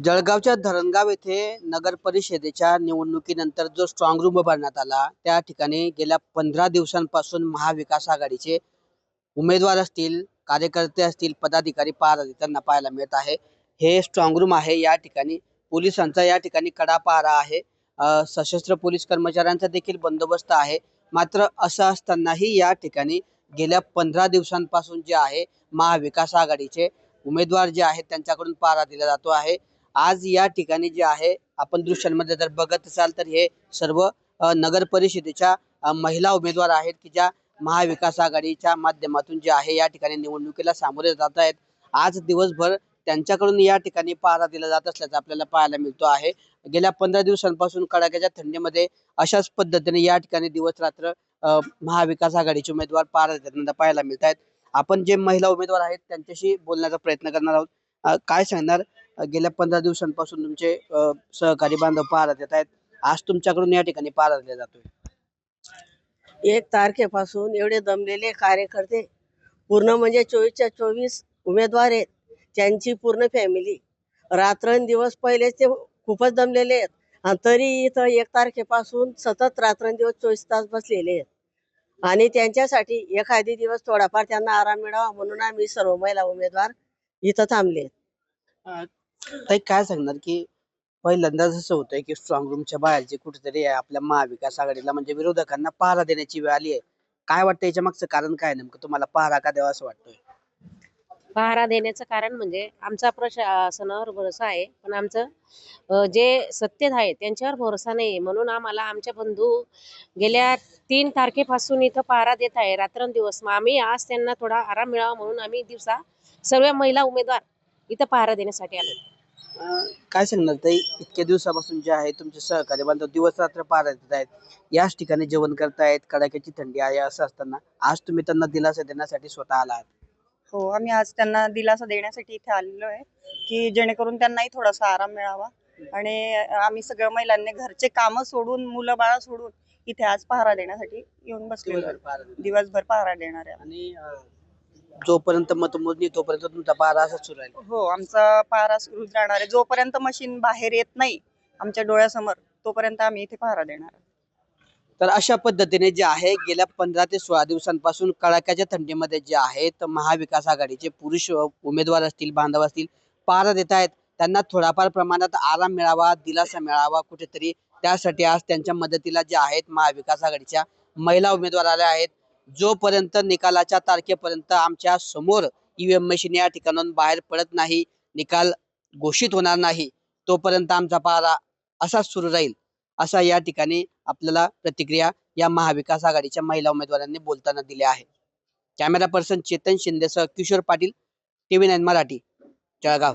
जळगावच्या धरणगाव येथे नगर परिषदेच्या निवडणुकीनंतर जो स्ट्रॉंग रूम उभारण्यात आला त्या ठिकाणी गेल्या पंधरा दिवसांपासून महाविकास आघाडीचे उमेदवार असतील कार्यकर्ते असतील पदाधिकारी पार त्यांना पाहायला मिळत आहे. हे स्ट्रॉंग रूम आहे. या ठिकाणी पोलिसांचा या ठिकाणी कडा पहारा आहे सशस्त्र पोलीस कर्मचाऱ्यांचा देखील बंदोबस्त आहे. मात्र असं असतानाही या ठिकाणी गेल्या पंधरा दिवसांपासून जे आहे महाविकास आघाडीचे उमेदवार जे आहेत त्यांच्याकडून पारा दिला जातो आहे. आज या ठिकाणी जे आहे आपण दृश्यांमध्ये जर बघत असाल तर हे सर्व नगर परिषदेच्या महिला उमेदवार आहेत की ज्या महाविकास आघाडीच्या माध्यमातून जे आहे या ठिकाणी निवडणुकीला सामोरे जात आहेत. आज दिवसभर त्यांच्याकडून या ठिकाणी पहारा दिला जात असल्याचं आपल्याला पाहायला मिळतो आहे. गेल्या पंधरा दिवसांपासून कडाक्याच्या थंडीमध्ये अशाच पद्धतीने या ठिकाणी दिवस रात्र महाविकास आघाडीचे उमेदवार पहारा देताना पाहायला मिळत आहेत आपण जे महिला उमेदवार आहेत त्यांच्याशी बोलण्याचा प्रयत्न करणार आहोत. काय सांगणार? गेल्या पंधरा दिवसांपासून तुमचे सहकारी बांधव पहारा देत आहेत. आज तुमच्याकडून या ठिकाणी पहारा दिला जातोय. एक तारखेपासून एवढे दमलेले कार्यकर्ते पूर्ण म्हणजे चोवीसच्या चोवीस उमेदवार आहेत. त्यांची पूर्ण फॅमिली रात्रंदिवस पहिलेच ते खूपच दमलेले आहेत. आणि तरी इथं एक तारखेपासून सतत रात्रंदिवस चोवीस तास बसलेले आहेत. आणि त्यांच्यासाठी एखादी दिवस थोडाफार त्यांना आराम मिळावा म्हणून आम्ही सर्व महिला उमेदवार इथं थांबले ताई काय सांगणार की पहिल्यांदा असं होतंय की स्ट्रॉंग रूमच्या बाहेरचे कुठेतरी आपल्या महाविकास आघाडीला म्हणजे विरोधकांना पहारा देण्याची वेळ आली आहे. काय वाटतं याच्या मागचं कारण काय नेमकं? तुम्हाला पहारा का द्यावा असं वाटतंय? पहारा देण्याचं कारण म्हणजे आमचा प्रशासनावर भरोसा आहे पण आमचं अ, जे सत्तेत आहे त्यांच्यावर भरोसा नाही म्हणून आम्हाला आमच्या बंधू गेल्या तीन तारखेपासून इथं पहारा देत आहे रात्रंदिवस. मग आम्ही आज त्यांना थोडा आराम मिळावा म्हणून आम्ही दिवसा सर्व महिला उमेदवार इथं पहारा देण्यासाठी आलो अं, काय सांगणार ताई? इतक्या दिवसापासून जे आहे तुमचे सहकारी बांधव दिवस रात्र पहारा देत आहेत. याच ठिकाणी जेवण करतायत कडाक्याची थंडी आहे असं असताना. आज तुम्ही त्यांना दिलासा देण्यासाठी स्वतः आलात. हो आम्ही आज त्यांना दिलासा देण्यासाठी इथे आलेलो आहे की जेणेकरून त्यांनाही थोडासा आराम मिळावा. आणि आम्ही सगळ्या महिलांनी घरचे कामं सोडून मुलं बाळा सोडून इथे आज पहारा देण्यासाठी येऊन बसलेलो दिवसभर आहे. पहारा देत. दिवसभर पहारा देणार आहे. आणि अं, जोपर्यंत मतमोजणी तोपर्यंत तुमचा पहारा असाच सुरू राहील. हो आमचा पहारा सुरू राहणार आहे. जोपर्यंत मशीन बाहेर येत नाही आमच्या डोळ्यासमोर तोपर्यंत आम्ही इथे पहारा देणार. आहे. तर अशा पद्धतीने जे आहे गेल्या पंधरा ते सोळा दिवसांपासून कडाक्याच्या थंडीमध्ये जे आहेत महाविकास आघाडीचे पुरुष अ, उमेदवार असतील बांधव असतील पहारा देत आहेत. त्यांना थोडाफार प्रमाणात आराम मिळावा दिलासा मिळावा कुठेतरी. त्यासाठी आज त्यांच्या मदतीला जे आहेत महाविकास आघाडीच्या महिला उमेदवार आल्या आहेत. जोपर्यंत निकालाच्या तारखेपर्यंत आमच्यासमोर ईव्हीएम मशीन या ठिकाणाहून बाहेर पडत नाही निकाल घोषित होणार नाही तोपर्यंत आमचा पारा असाच सुरू राहील असा या ठिकाणी आपल्याला प्रतिक्रिया या महाविकास आघाडीच्या महिला उमेदवारांनी बोलताना दिल्या आहे कॅमेरा पर्सन चेतन शिंदेसह किशोर पाटील टीव्ही नाईन मराठी जळगाव.